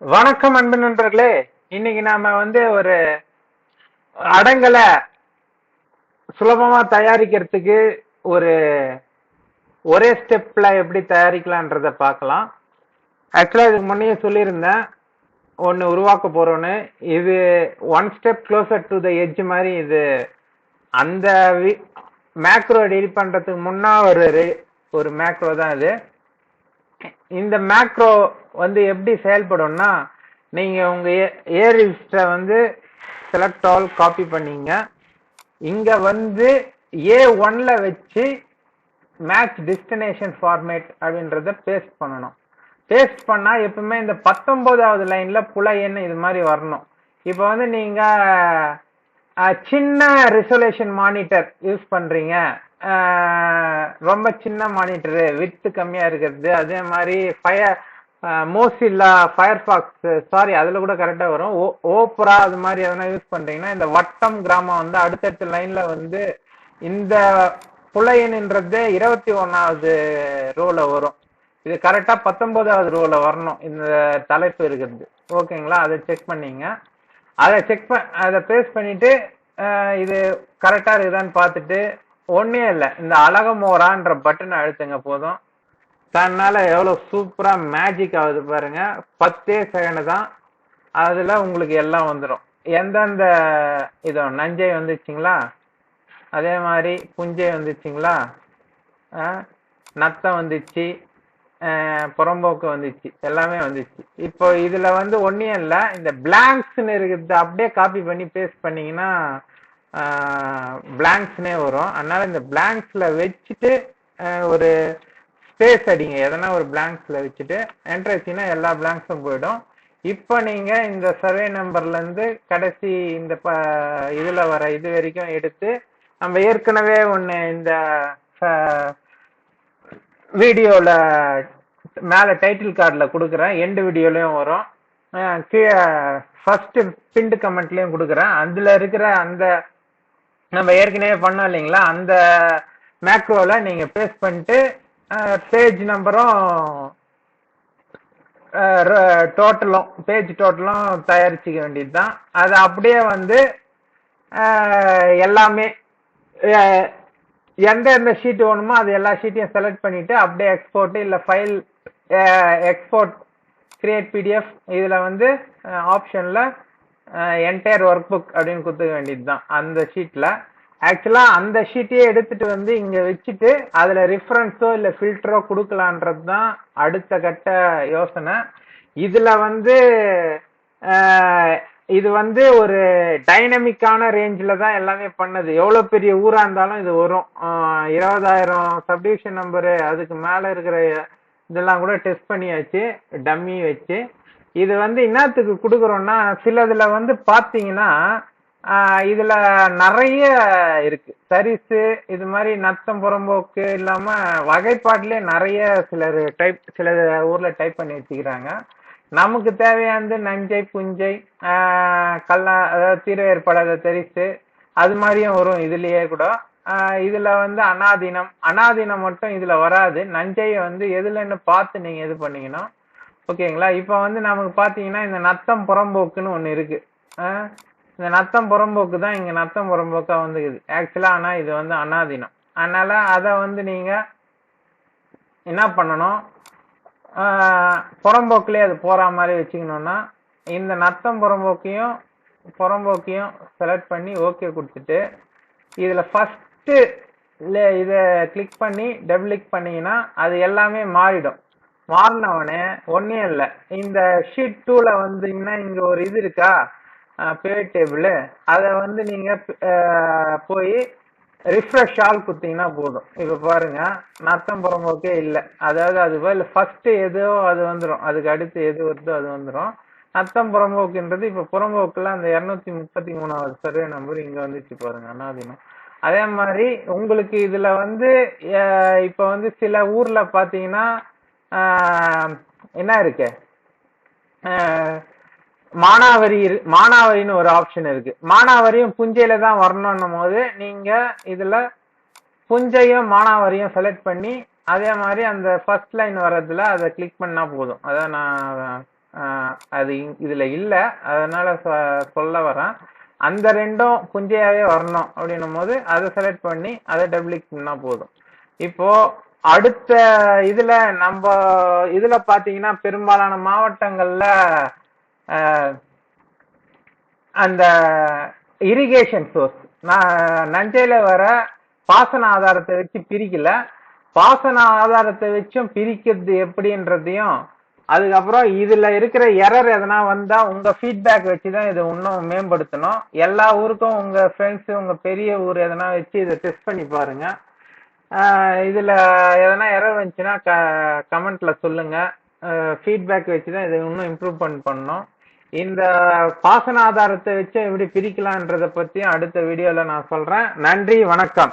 வணக்கம் அன்பு நண்பர்களே. இன்னைக்கு நாம வந்து ஒரு அடங்கலை சுலபமா தயாரிக்கிறதுக்கு ஒரு ஒரே ஸ்டெப்ல எப்படி தயாரிக்கலான்றத பார்க்கலாம். ஆக்சுவலா இதுக்கு முன்னே சொல்லியிருந்தேன். ஒன்று உருவாக்க போறோன்னு. இது one step closer to the edge மாதிரி இது அந்த மேக்ரோ டீல் பண்றதுக்கு முன்னா ஒரு ஒரு மேக்ரோ தான் இது. இந்த மேக்ரோ வந்து எப்படி செயல்படும்னா நீங்க உங்க ஏர் லிஸ்ட வந்து செலக்ட் ஆல் காப்பி பண்ணீங்க. இங்க வந்து ஏ ஒன்ல வச்சு மேட்ச் டெஸ்டினேஷன் ஃபார்மேட் அப்படின்றத பேஸ்ட் பண்ணணும். பேஸ்ட் பண்ணா எப்பவுமே இந்த பத்தொன்பதாவது லைன்ல புல எண் இது மாதிரி வரணும். இப்போ வந்து நீங்க சின்ன ரிசொலேஷன் மானிட்டர் யூஸ் பண்றீங்க. ரொம்ப சின்ன மானிட்டரு வித்து கம்மியா இருக்கிறது. அதே மாதிரி ஃபயர் மோசில்லா ஃபயர்ஃபாக்ஸ் சாரி அதுல கூட கரெக்டா வரும். ஓ- ஓப்ரா அது மாதிரி எதனா யூஸ் பண்றீங்கன்னா இந்த வட்டம் கிராமம் வந்து அடுத்தடுத்த லைன்ல வந்து இந்த புலையன்ன்றது இருபத்தி ஒன்னாவது ரோல வரும். இது கரெக்டா பத்தொன்பதாவது ரோல வரணும். இந்த தலைப்பு இருக்கிறது. ஓகேங்களா? அதை செக் பண்ணீங்க. அதை செக் ப அதை பேஸ் பண்ணிட்டு இது கரெக்டா இருக்குதான்னு பார்த்துட்டு ஒன்னே இல்லை. இந்த அழகமோரான்ற பட்டனை அழுத்துங்க போதும். தன்னால எவ்வளவு சூப்பரா மேஜிக் ஆகுது பாருங்க. பத்தே செகண்ட் தான். அதுல உங்களுக்கு எல்லாம் வந்துடும் எந்தெந்த இதோ நஞ்சை வந்துச்சுங்களா? அதே மாதிரி புஞ்சை வந்துச்சுங்களா? நத்தம் வந்துச்சு. புறம்போக்கு வந்துச்சு. எல்லாமே வந்துச்சு. இப்போ இதுல வந்து ஒன்னே இல்லை. இந்த பிளாங்க்ஸ்னு இருக்குது அப்படியே காப்பி பண்ணி பேஸ்ட் பண்ணீங்கன்னா பிளாங்க்ஸ்னே வரும். அதனால இந்த பிளாங்க்ஸ்ல வச்சுட்டு ஒரு ஸ்பேஸ் அடிங்க. எதனா ஒரு பிளாங்க்ஸ்ல வச்சுட்டு என்டர் எல்லா பிளாங்க்ஸும் போயிடும். இப்போ நீங்க இந்த சர்வே நம்பர்ல இருந்து கடைசி இந்த ப- இதுல வர இது வரைக்கும் எடுத்து நம்ம ஏற்கனவே ஒன்று இந்த வீடியோல மேல டைட்டில் கார்டில் கொடுக்குறேன். எண்டு வீடியோலையும் வரும். கீழே ஃபர்ஸ்ட் பிண்டு கமெண்ட்லேயும் கொடுக்குறேன். அதுல இருக்கிற அந்த நம்ம ஏற்கனவே பண்ணோம் இல்லைங்களா? அந்த மேக்ரோல நீங்க பேஸ்ட் பண்ணிட்டு பேஜ் நம்பரும் டோட்டலும் பேஜ் டோட்டலும் தயாரிச்சுக்க வேண்டியதுதான். அது அப்படியே வந்து எல்லாமே எந்த எந்த ஷீட் வேணுமோ அது எல்லா ஷீட்டையும் செலக்ட் பண்ணிட்டு அப்படியே எக்ஸ்போர்ட் இல்லை ஃபைல் எக்ஸ்போர்ட் கிரியேட் பிடிஎஃப் இதில் வந்து ஆப்ஷனில் என்டையர் ஒர்க் புக் அப்படின்னு கொடுத்துக்க வேண்டியதுதான். அந்த ஷீட்ல ஆக்சுவலா அந்த ஷீட்டையே எடுத்துட்டு வந்து இங்க வச்சுட்டு அதுல ரெஃபரன்ஸோ இல்ல ஃபில்டரோ கொடுக்கலான்றது தான் அடுத்த கட்ட யோசனை. இதுல வந்து இது வந்து ஒரு டைனமிக்கான ரேஞ்சில் தான் எல்லாமே பண்ணது. எவ்வளவு பெரிய ஊரா இருந்தாலும் இது வரும். இருபதாயிரம் சப்டிவிஷன் நம்பரு அதுக்கு மேல இருக்கிற இதெல்லாம் கூட டெஸ்ட் பண்ணியாச்சு டம்மி வச்சு. இது வந்து என்னத்துக்கு கொடுக்குறோம்னா சிலதுல வந்து பாத்தீங்கன்னா இதுல நிறைய இருக்கு. சரிசு இது மாதிரி நத்தம் புறம்போக்கு இல்லாம வகைப்பாட்டிலே நிறைய சிலர் டைப் சில ஊர்ல டைப் பண்ணி வச்சுக்கிறாங்க. நமக்கு தேவையானது நஞ்சை புஞ்சை கல்லா அதாவது தீர ஏற்படாத தரிசு அது மாதிரியும் வரும் இதுலயே கூட. இதுல வந்து அனாதீனம். அனாதீனம் மட்டும் இதுல வராது. நஞ்சையை வந்து எதுலன்னு பார்த்து நீங்க இது பண்ணீங்கன்னா ஓகேங்களா? இப்போ வந்து நமக்கு பார்த்தீங்கன்னா இந்த நத்தம் புறம்போக்குன்னு ஒன்று இருக்கு. இந்த நத்தம் புறம்போக்கு தான் இங்கே நத்தம் புறம்போக்காக வந்துக்குது. ஆக்சுவலாக ஆனால் இது வந்து அனாதீனம். அதனால் அதை வந்து நீங்கள் என்ன பண்ணணும்? புறம்போக்கிலே அது போகிற மாதிரி வச்சுக்கணும்னா இந்த நத்தம் புறம்போக்கையும் புறம்போக்கையும் செலக்ட் பண்ணி ஓகே கொடுத்துட்டு இதில் ஃபஸ்ட்டு இதை கிளிக் பண்ணி டபுள் கிளிக் பண்ணிங்கன்னா அது எல்லாமே மாறிடும். மாறினவனே ஒன்னே இல்ல. இந்த ஷீட் டூல வந்தீங்கன்னா இங்க ஒரு இது இருக்கா? பே டேபிள் அதை வந்து நீங்க போய் ரிஃப்ரெஷ் ஆல் குத்தீங்கன்னா போதும். இப்ப பாருங்க நத்தம் புறம்போக்கே இல்ல. அதாவது அது இல்லை ஃபர்ஸ்ட் எதோ அது வந்துடும் அதுக்கு அடுத்து எது வருதோ அது வந்துடும் நத்தம் புறம்போக்குன்றது இப்ப புறம்போக்குல அந்த இருநூத்தி முப்பத்தி மூணாவது சர்வே நம்பர் இங்க வந்துச்சு பாருங்க அனாதீனம். அதே மாதிரி உங்களுக்கு இதுல வந்து இப்போ இப்ப வந்து சில ஊர்ல பாத்தீங்கன்னா என்ன இருக்கு? மானாவரி இரு- மானாவரின்னு ஒரு ஆப்ஷன் இருக்கு. மானாவரியும் புஞ்சையில தான் வரணும்னும் போது நீங்க இதுல புஞ்சையும் மானாவரியும் செலக்ட் பண்ணி அதே மாதிரி அந்த ஃபர்ஸ்ட் லைன் வர்றதுல அதை கிளிக் பண்ணா போதும். அதான் நான் அது இதுல இல்ல. அதனால சொல்ல வரேன். அந்த ரெண்டும் புஞ்சையாவே வரணும் அப்படின்னும் போது அதை செலக்ட் பண்ணி அதை டபுள் கிளிக் பண்ணா போதும். இப்போ அடுத்த இதுல நம்ம இதுல பாத்தீங்கன்னா பெரும்பாலான மாவட்டங்கள்ல அந்த இரிகேஷன் சோர்ஸ் நான் நஞ்சையில வர பாசன ஆதாரத்தை வச்சு பிரிக்கல. பாசன ஆதாரத்தை வச்சும் பிரிக்கிறது எப்படின்றதையும் அதுக்கப்புறம் இதுல இருக்கிற எரர் எதனா வந்தா உங்க ஃபீட்பேக் வச்சு தான் இதை இன்னும் மேம்படுத்தணும். எல்லா ஊருக்கும் உங்க ஃப்ரெண்ட்ஸ் உங்க பெரிய ஊர் எதனா வச்சு இதை டெஸ்ட் பண்ணி பாருங்க. இதுல எதனா எரர் வந்துச்சுன்னா கமெண்ட்ல சொல்லுங்க. ஃபீட்பேக் வச்சு தான் இதை இன்னும் இம்ப்ரூவ்மெண்ட் பண்ணோம் இந்த பாசன ஆதாரத்தை வச்சு எப்படி பிரிக்கலான்றத பத்தியும் அடுத்த வீடியோல நான் சொல்றேன். நன்றி வணக்கம்.